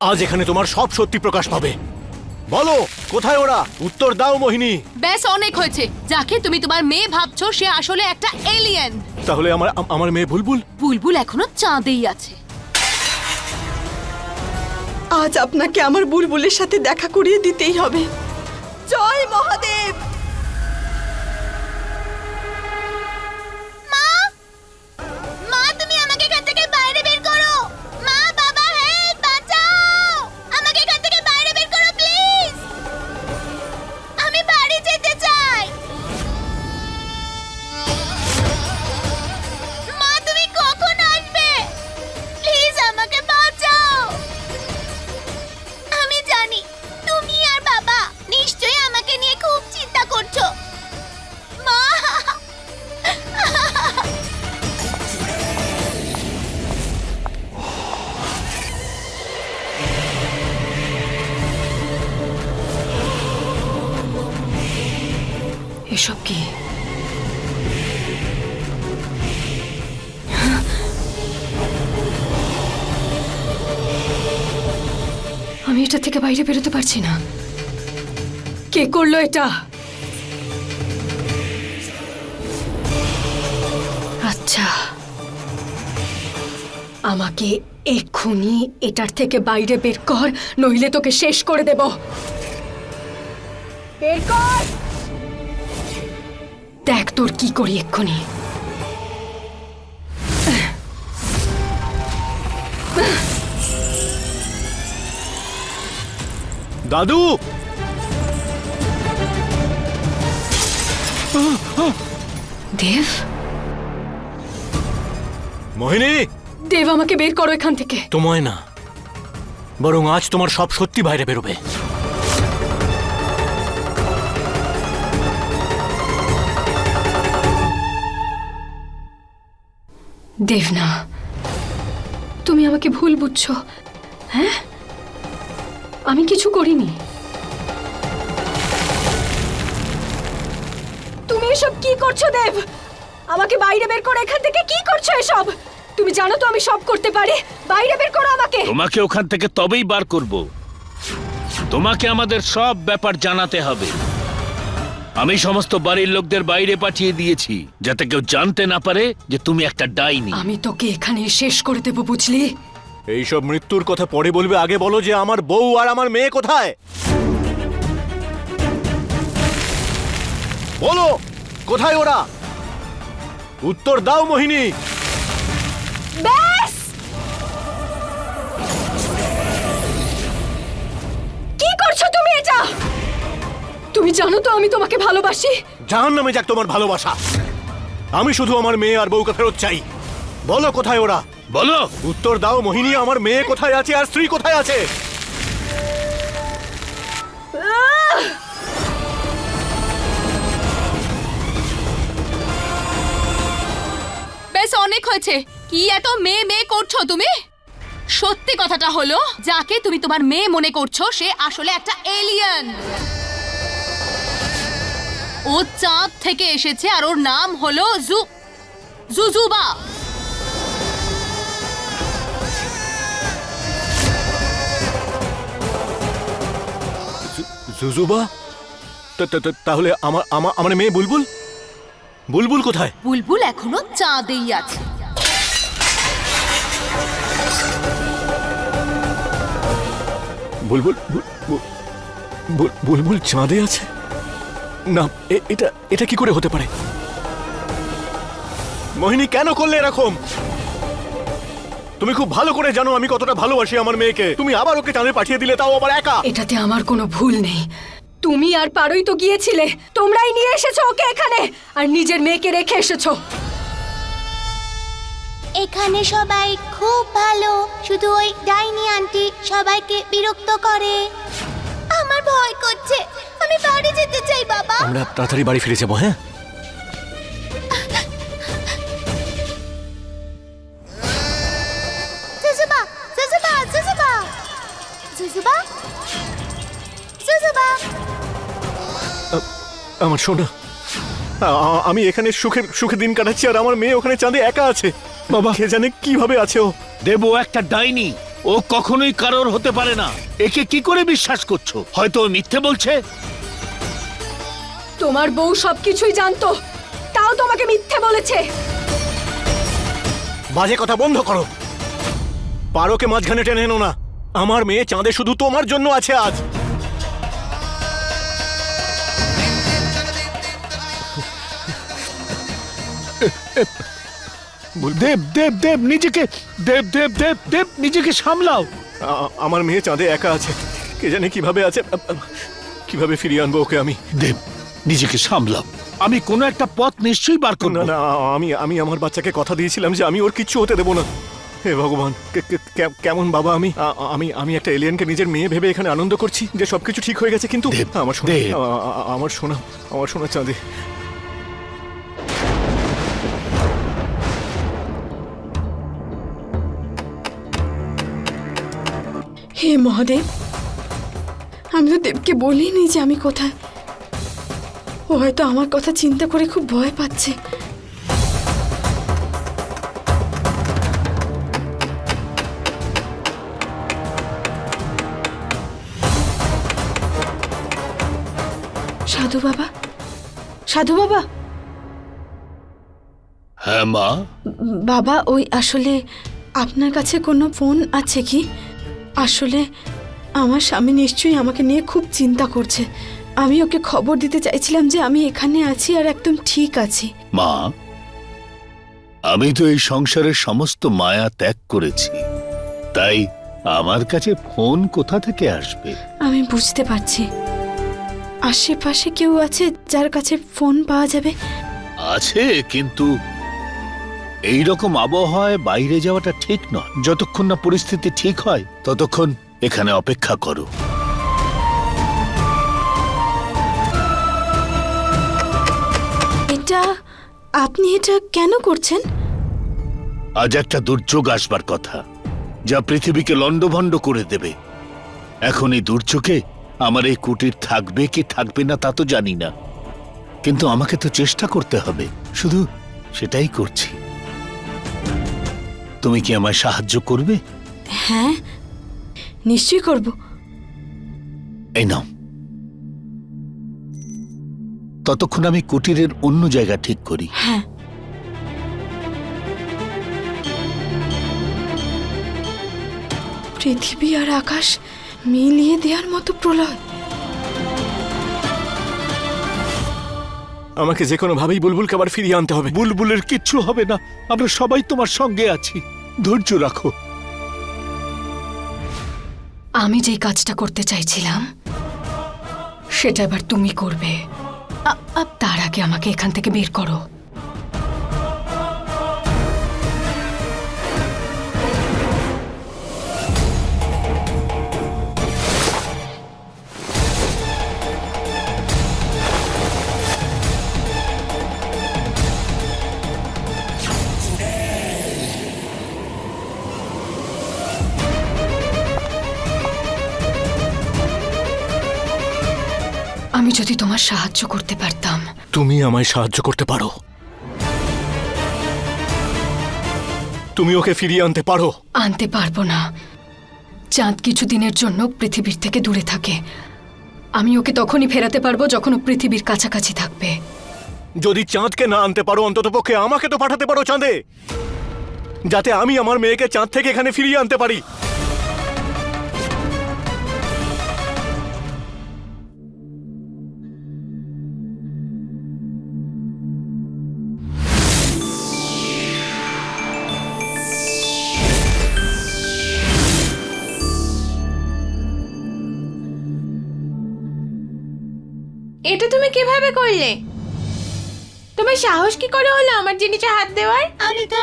আজ এখানে তোমার সব সত্যি প্রকাশ পাবে। বলো কোথায় ওরা? উত্তর দাও মোহিনী। ব্যাস অনেক হয়েছে। যাকে তুমি তোমার মেয়ে ভাবছ সে আসলে একটা এলিয়েন তাহলে আমার আম- আমার মেয়ে বুলবুল? বুলবুল এখনও চাঁদেই আছে। আজ আপনাকে আমার বুলবুলের সাথে দেখা করিয়ে দিতেই হবে। জয় মহাদেব! আমি এটা থেকে বাইরে বেরোতে পারছি না। কে করল এটা? আচ্ছা। আমাকে এক্ষুনি এটার থেকে বাইরে বের কর, নইলে তোকে শেষ করে দেব। দেখ তোর কি করি এক্ষুনি। দাদু! দেব? মোহিনী! দেব আমাকে বের করো এখান থেকে। তোমায় না বরং আজ তোমার সব সত্যি বাইরে বেরোবে। দেব না তুমি আমাকে ভুল বুঝছ হ্যাঁ? আমি কিছু করিনি। তুমি এসব কি করছ দেব? আমাকে বাইরে বের করো এখান থেকে কি করছ এসব? তুমি জানো তো আমি সব করতে পারি। বাইরে বের করো আমাকে। তোমাকে ওখান থেকে তবেই বার করব। তোমাকে আমাদের সব ব্যাপার জানাতে হবে। আমি সমস্ত বাড়ির লোকদের বাইরে পাঠিয়ে দিয়েছি যাতে কেউ জানতে না পারে যে তুমি একটা ডাইনি। আমি তোকে এখানে শেষ করে দেবো বুঝলি? এইসব মৃত্যুর কথা পরে বলবে আগে বলো যে আমার বউ আর আমার মেয়ে কোথায়? বলো কোথায় ওরা? উত্তর দাও মোহিনী। ব্যাস! কি করছ তুমি এটা? তুমি জানো তো আমি তোমাকে ভালোবাসি? জাহান নামে যাক তোমার ভালোবাসা। আমি শুধু আমার মেয়ে আর বউকে ফেরত চাই। বলো কোথায় ওরা? বলো। উত্তর দাও মোহিনী আমার মেয়ে কোথায় আছে আর স্ত্রী কোথায় আছে? বেশ অনেক হয়েছে। কি এত মেয়ে মেয়ে করছ তুমি? সত্যি কথাটা হলো যাকে তুমি তোমার মেয়ে মনে করছ সে আসলে একটা এলিয়েন ও চাঁদ থেকে এসেছে আর ওর নাম হলো জু জুজুবা। জুজুবা তাহলে আমার আমার আমার মেয়ে বুলবুল? বুলবুল কোথায়? বুলবুল এখনও চাঁদেই আছে। বুলবুল বুল- বুল- বুল- বুলবুল চাঁদে আছে? না এটা এটা কি করে হতে পারে? মোহিনী কেন করলে এরকম? তুমি খুব ভালো করে জানো আমি কতটা ভালোবাসি আমার মেয়েকে। তুমি আবার ওকে চাঁদে পাঠিয়ে দিলে তাও আবার একা। এটাতে আমার কোনো ভুল নেই। তুমি আর পারোই তো গিয়েছিলে। তোমরাই নিয়ে এসেছ ওকে এখানে। আর নিজের মেয়েকে রেখে এসেছ। এখানে সবাই খুব ভালো। শুধু ওই ডাইনি আন্টি সবাইকে বিরক্ত করে। আমার ভয় করছে। আমি বাড়ি যেতে চাই বাবা। আমরা তাড়াতাড়ি বাড়ি ফিরে যাব হ্যাঁ? আমার সোনা আমি এখানে সুখের সুখে দিন কাটাচ্ছি আর আমার মেয়ে ওখানে চাঁদে একা আছে। বাবা। কে জানে কীভাবে আছে ও? দেবো একটা ডাইনি। ও কখনোই কারোর হতে পারে না। একে কি করে বিশ্বাস করছ? হয়তো ও মিথ্যে বলছে? তোমার বউ সবকিছুই জানতো। তাও তোমাকে মিথ্যে বলেছে। বাজে কথা বন্ধ করো। পারোকে মাঝখানে টেনে এনো না। আমার মেয়ে চাঁদে শুধু তোমার জন্য আছে আজ। দেব দেব দেব নিজেকে দেব দেব দেব দেব নিজেকে সামলাও। আমার মেয়ে চাঁদে একা আছে। কে জানে কীভাবে আছে কীভাবে ফিরিয়ে আনব ওকে আমি? দেব নিজেকে সামলাও। আমি কোনো একটা পথ নিশ্চয়ই বার করব। না না আমি আমি আমার বাচ্চাকে কথা দিয়েছিলাম যে আমি ওর কিচ্ছু হতে দেবো না। হে ভগবান কেমন বাবা আমি? আমি আমি একটা এলিয়েনকে নিজের মেয়ে ভেবে এখানে আনন্দ করছি যে সবকিছু ঠিক হয়ে গেছে কিন্তু আমার সোনা আমার সোনা আমার সোনা চাঁদে। হে মহাদেব আমি তো দেবকে বলিনি যে আমি কোথায়। ও হয়তো আমার কথা চিন্তা করে খুব ভয় পাচ্ছে। সাধু বাবা? সাধু বাবা? হ্যাঁ মা? বাবা ওই আসলে আপনার কাছে কোনো ফোন আছে কি? আসলে আমার স্বামী নিশ্চয়ই আমাকে নিয়ে খুব চিন্তা করছে। আমি ওকে খবর দিতে চাইছিলাম যে আমি এখানে আছি আর একদম ঠিক আছি। মা আমি তো এই সংসারের সমস্ত মায়া ত্যাগ করেছি। তাই আমার কাছে ফোন কোথা থেকে আসবে? আমি বুঝতে পারছি। আশেপাশে কেউ আছে যার কাছে ফোন পাওয়া যাবে? আছে কিন্তু এই রকম আবহাওয়ায় বাইরে যাওয়াটা ঠিক নয়। যতক্ষণ না পরিস্থিতি ঠিক হয় ততক্ষণ এখানে অপেক্ষা করো। এটা আপনি এটা কেন করছেন? আজ একটা দুর্যোগ আসবার কথা যা পৃথিবীকে লণ্ডভণ্ড করে দেবে। এখন এই দুর্যোগে আমার এই কুটির থাকবে কি থাকবে না তা তো জানি না। কিন্তু আমাকে তো চেষ্টা করতে হবে। শুধু সেটাই করছি। তুমি কি আমায় সাহায্য করবে? হ্যাঁ নিশ্চয়ই করব। এই নাও। ততক্ষণ আমি কুটিরের অন্য জায়গা ঠিক করি। হ্যাঁ। পৃথিবী আর আকাশ মিলিয়ে দেওয়ার মতো প্রলয়। আমাকে যে কোনো ভাবেই বুলবুলকে আবার ফিরিয়ে আনতে হবে। বুলবুলের কিচ্ছু হবে না। আমরা সবাই তোমার সঙ্গে আছি। ধৈর্য রাখো। আমি যেই কাজটা করতে চাইছিলাম সেটা এবার তুমি করবে। তার আগে আমাকে এখান থেকে বের করো। যদি তোমার সাহায্য করতে পারতাম। তুমি আমায় সাহায্য করতে পারো। তুমি ওকে ফিরিয়ে আনতে পারো। আনতে পারব না। চাঁদ কিছুদিনের জন্য পৃথিবীর থেকে দূরে থাকে। আমি ওকে তখনই ফেরাতে পারব যখন ও পৃথিবীর কাছাকাছি থাকবে। যদি চাঁদকে না আনতে পারো অন্তত পক্ষে আমাকে তো পাঠাতে পারো চাঁদে। যাতে আমি আমার মেয়েকে চাঁদ থেকে এখানে ফিরিয়ে আনতে পারি। কীভাবে করলে? তোমার সাহস কি করে হলো আমার জিনিসে হাত দেওয়ার? আমি তো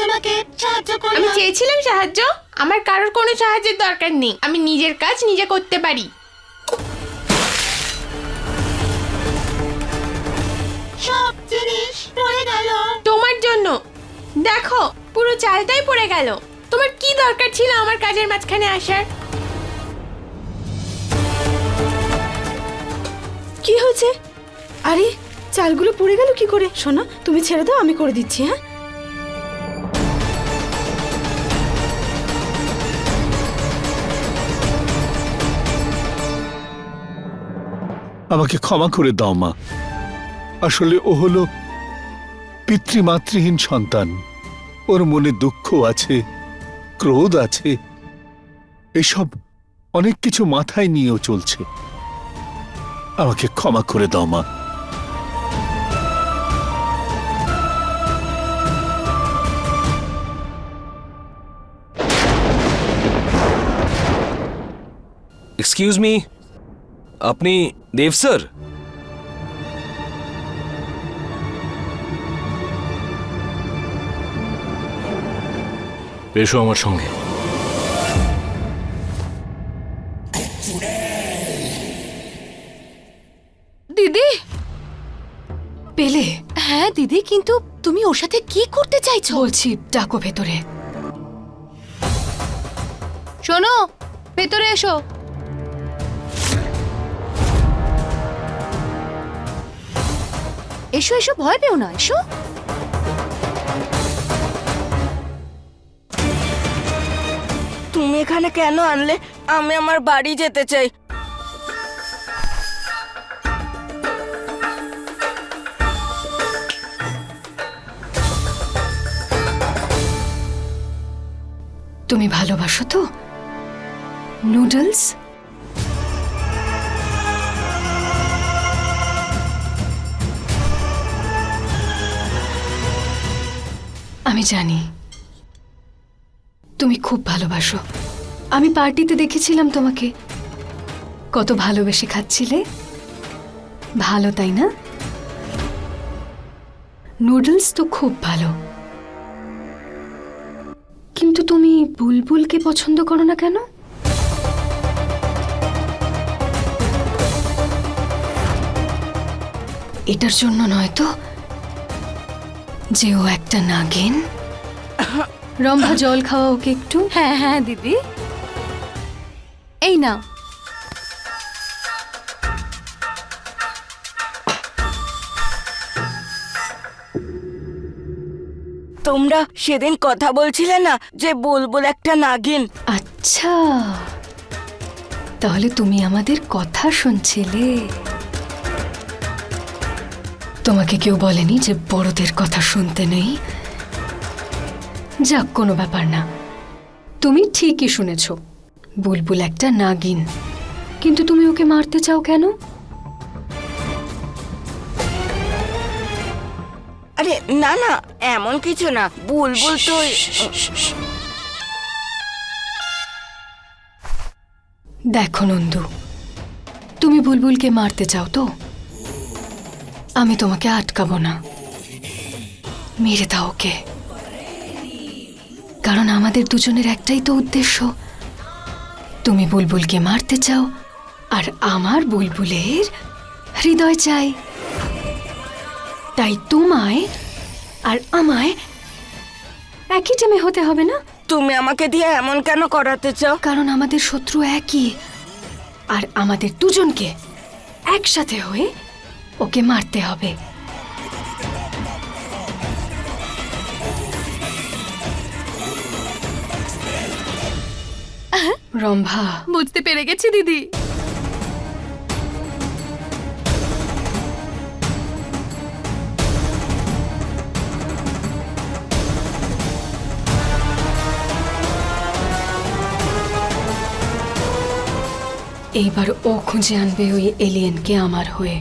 তোমাকে সাহায্য আমি চেয়েছিলাম সাহায্য। আমার কারোর কোনো সাহায্যের দরকার নেই। আমি নিজের কাজ নিজে করতে পারি। সব জিনিস পড়ে গেল। তোমার জন্য। দেখো পুরো চালটাই পড়ে গেল। তোমার কি দরকার ছিল আমার কাজের মাঝখানে আসার? কি হয়েছে? আরে, চালগুলো পড়ে গেল কি করে? শোনো তুমি ছেড়ে দাও, আমি করে দিচ্ছি হ্যাঁ? আমাকে ক্ষমা করে দাও, মা। আসলে ও হলো পিতৃমাতৃহীন সন্তান। ওর মনে দুঃখ আছে, ক্রোধ আছে। এসব অনেক কিছু মাথায় নিয়েও চলছে। আমাকে ক্ষমা করে দাও মা। এক্সকিউজ মি আপনি দেব স্যার? এসো আমার সঙ্গে। পেলে। হ্যাঁ দিদি কিন্তু তুমি ওর সাথে কি করতে চাইছো? বলছি ডাকো ভেতরে। শোনো ভেতরে এসো। এসো এসো ভয় পেও না এসো। তুমি এখানে কেন আনলে? আমি আমার বাড়ি যেতে চাই। তুমি ভালোবাসো তো? নুডলস আমি জানি। তুমি খুব ভালোবাসো। আমি পার্টিতে দেখেছিলাম তোমাকে। কত ভালোবেসে খাচ্ছিলে। ভালো, তাই না? নুডলস তো খুব ভালো। কিন্তু তুমি বুলবুলকে পছন্দ করো না কেন? এটার জন্য নয় তো যে ও একটা নাগিন? রম্ভা জল খাওয়া ওকে একটু? হ্যাঁ হ্যাঁ দিদি। এই নাও। তোমরা সেদিন কথা বলছিলে না যে বুলবুল একটা নাগিন। আচ্ছা। তাহলে তুমি আমাদের কথা শুনছিলে। তোমাকে কেউ বলেনি যে বড়দের কথা শুনতে নেই? যাক, কোনো ব্যাপার না। তুমি ঠিকই শুনেছ, বুলবুল একটা নাগিন। কিন্তু তুমি ওকে মারতে চাও কেন? আরে না না এমন কিছু না। বুলবুল তো দেখো নন্দু তুমি বুলবুলকে মারতে চাও তো? আমি তোমাকে আটকাবো না। মেরে দাও ওকে। কারণ আমাদের দুজনের একটাই তো উদ্দেশ্য। তুমি বুলবুলকে মারতে চাও আর আমার বুলবুলের হৃদয় চাই। তাই তোমায় আর আমায় একই টাইমে হতে হবে না? তুমি আমাকে দিয়ে এমন কেন করাতে চাও? কারণ আমাদের শত্রু একই। আর আমাদের দুজনকে একসাথে হয়ে ওকে মারতে হবে। রম্ভা। বুঝতে পেরে গেছি দিদি। এইবার ও খুঁজে আনবে ওই এলিয়েনকে আমার হয়ে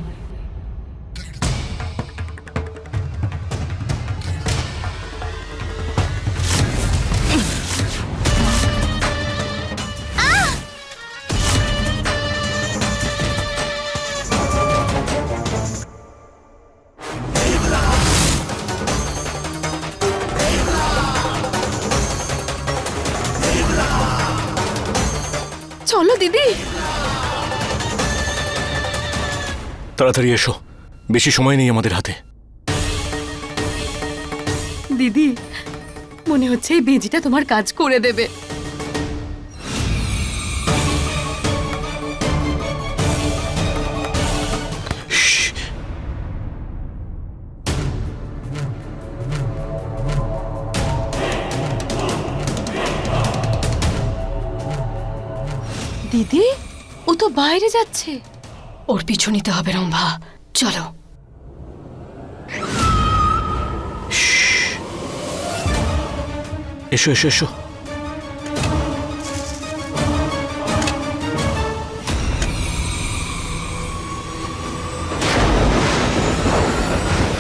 চলো দিদি তাড়াতাড়ি এসো। বেশি সময় নেই আমাদের হাতে। দিদি, মনে হচ্ছে এই বেজিটা তোমার কাজ করে দেবে। দিদি, ও তো বাইরে যাচ্ছে। ওর পিছু নিতে হবে রম্ভা। চলো। এসো এসো এসো।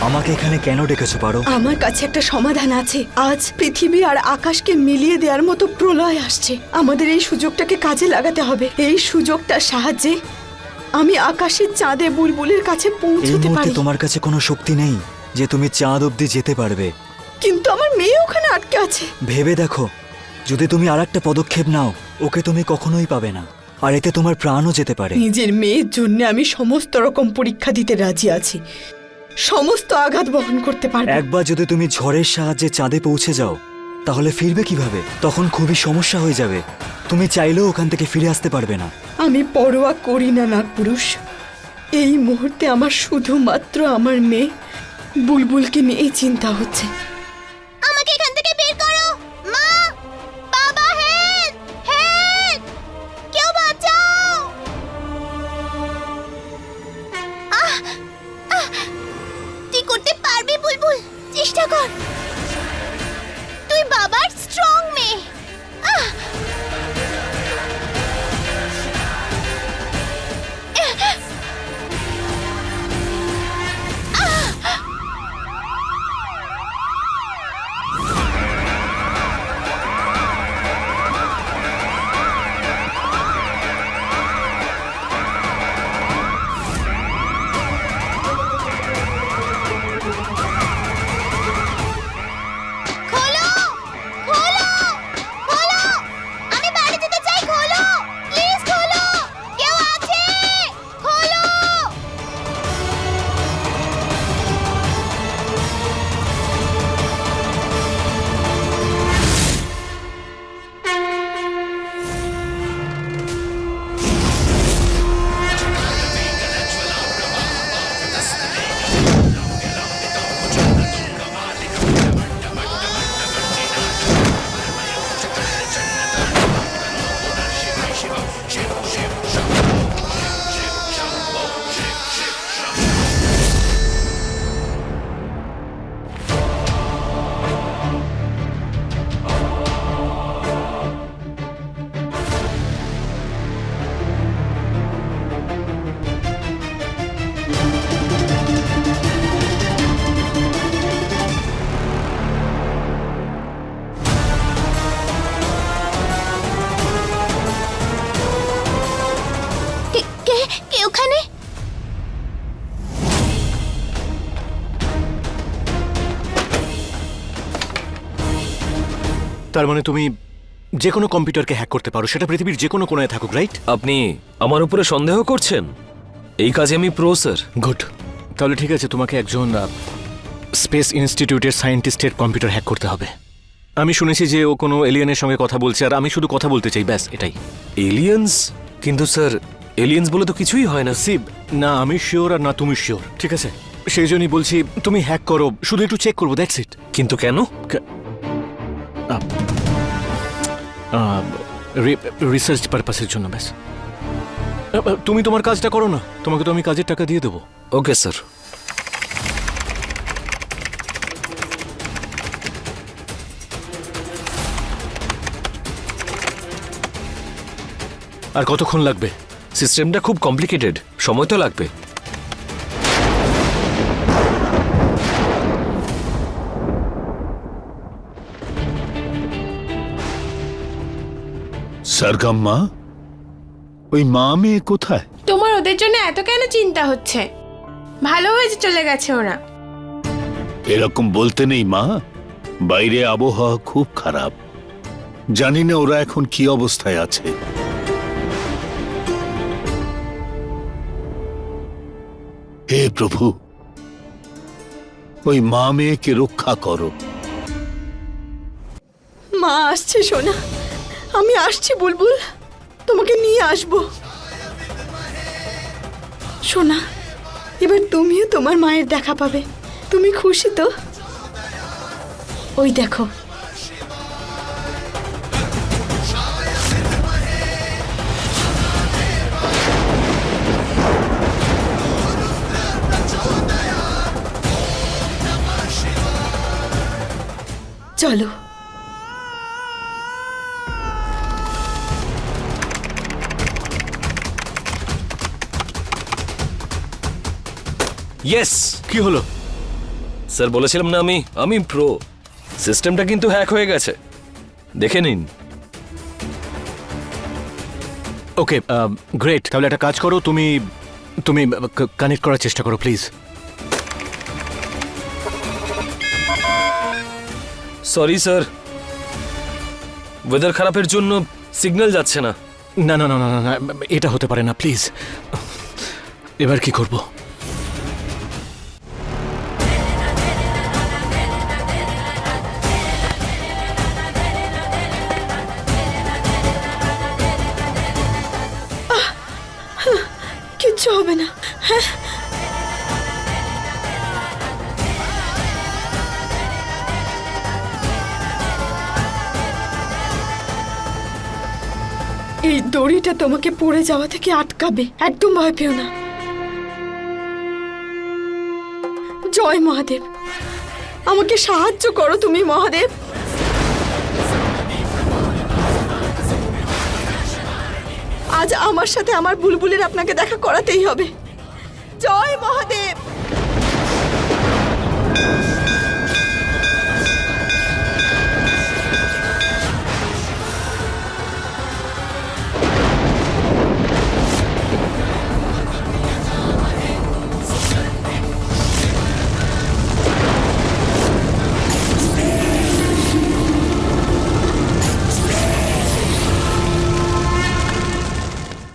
আমাকে এখানে কেন ডেকেছো পারো? আমার কাছে একটা সমাধান আছে। আজ পৃথিবী আর আকাশকে মিলিয়ে দেওয়ার মতো প্রলয় আসছে। আমাদের এই সুযোগটাকে কাজে লাগাতে হবে। এই সুযোগটার সাহায্যে আমি আকাশের চাঁদে বুলবুলের কাছে পৌঁছতে পারি। তোমার কাছে কোনো শক্তি নেই যে তুমি চাঁদ অবধি যেতে পারবে। কিন্তু আমার মেয়ে ওখানে আটকে আছে। ভেবে দেখো যদি তুমি আর একটা পদক্ষেপ নাও ওকে তুমি কখনোই পাবে না আর এতে তোমার প্রাণও যেতে পারে। নিজের মেয়ের জন্য আমি সমস্ত রকম পরীক্ষা দিতে রাজি আছি। সমস্ত আঘাত বহন করতে পারব। একবার যদি তুমি ঝড়ের সাহায্যে চাঁদে পৌঁছে যাও তাহলে ফিরবে কীভাবে? তখন খুবই সমস্যা হয়ে যাবে। তুমি চাইলেও ওখান থেকে ফিরে আসতে পারবে না। আমি পরোয়া করি না নাগপুরুষ। এই মুহূর্তে আমার শুধুমাত্র আমার মেয়ে বুলবুলকে নিয়েই চিন্তা হচ্ছে। আমাকে এখান থেকে বের করো! মা! বাবা হেল্প হেল্প কেউ বাঁচাও! আহ! আহ! তুই করতে পারবি বুলবুল? চেষ্টা কর। বাবার স্ট্রং মেয়ে আহ! তার মানে তুমি যে কোনো কম্পিউটারকে হ্যাক করতে পারো সেটা পৃথিবীর যে কোনো কোনায় থাকুক রাইট আপনি আমার উপরে সন্দেহ করছেন? এই কাজে আমি প্রো স্যার গুড তাহলে ঠিক আছে তোমাকে একজন স্পেস ইনস্টিটিউটের সায়েন্টিস্টের কম্পিউটার হ্যাক করতে হবে। আমি শুনেছি যে ও কোনো এলিয়েনের সঙ্গে কথা বলছে আর আমি শুধু কথা বলতে চাই ব্যাস এটাই। এলিয়েন্স কিন্তু স্যার এলিয়েন্স বলে তো কিছুই হয় না। সিব না আমি শিওর আর না তুমি শিওর ঠিক আছে? সেই জন্যই বলছি তুমি হ্যাক করো শুধু একটু চেক করব দ্যাটস ইট কিন্তু কেন? রিসার্চ পারপাসের জন্য ব্যাস। তুমি তোমার কাজটা করো না তোমাকে তো আমি কাজের টাকা দিয়ে দেবো। ওকে স্যার আর কতক্ষণ লাগবে? সিস্টেমটা খুব কমপ্লিকেটেড সময় তো লাগবে। সরগম্মা ওই মা মেয়ে কোথায়? তোমার ওদের জন্য এত কেন চিন্তা হচ্ছে? ভালো হয়েছে চলে গেছে ওরা। এরকম বলতে নেই মা। বাইরে আবহাওয়া খুব খারাপ। জানি না ওরা এখন কি অবস্থায় আছে। হে প্রভু ওই মা মেয়েকে রক্ষা করো। মা আসছে সোনা। আমি আসছি, বুলবুল। তোমাকে নিয়ে আসব। সোনা, এবার তুমিও তোমার মায়ের দেখা পাবে। তুমি খুশি তো? ওই দেখো। চলো। ইয়েস কি হলো? স্যার বলেছিলাম না আমি আমি প্রো সিস্টেমটা কিন্তু হ্যাক হয়ে গেছে। দেখে নিন। ওকে গ্রেট তাহলে একটা কাজ করো তুমি তুমি কানেক্ট করার চেষ্টা করো প্লিজ সরি স্যার ওয়েদার খারাপের জন্য সিগন্যাল যাচ্ছে না। না না না না না, না এটা হতে পারে না প্লিজ এবার কি করব? দড়িটা তোমাকে পড়ে যাওয়া থেকে আটকাবে। একদম ভয় পেও না। জয় মহাদেব। আমাকে সাহায্য করো তুমি, মহাদেব। আজ আমার সাথে আমার বুলবুলের আপনাকে দেখা করাতেই হবে। জয় মহাদেব।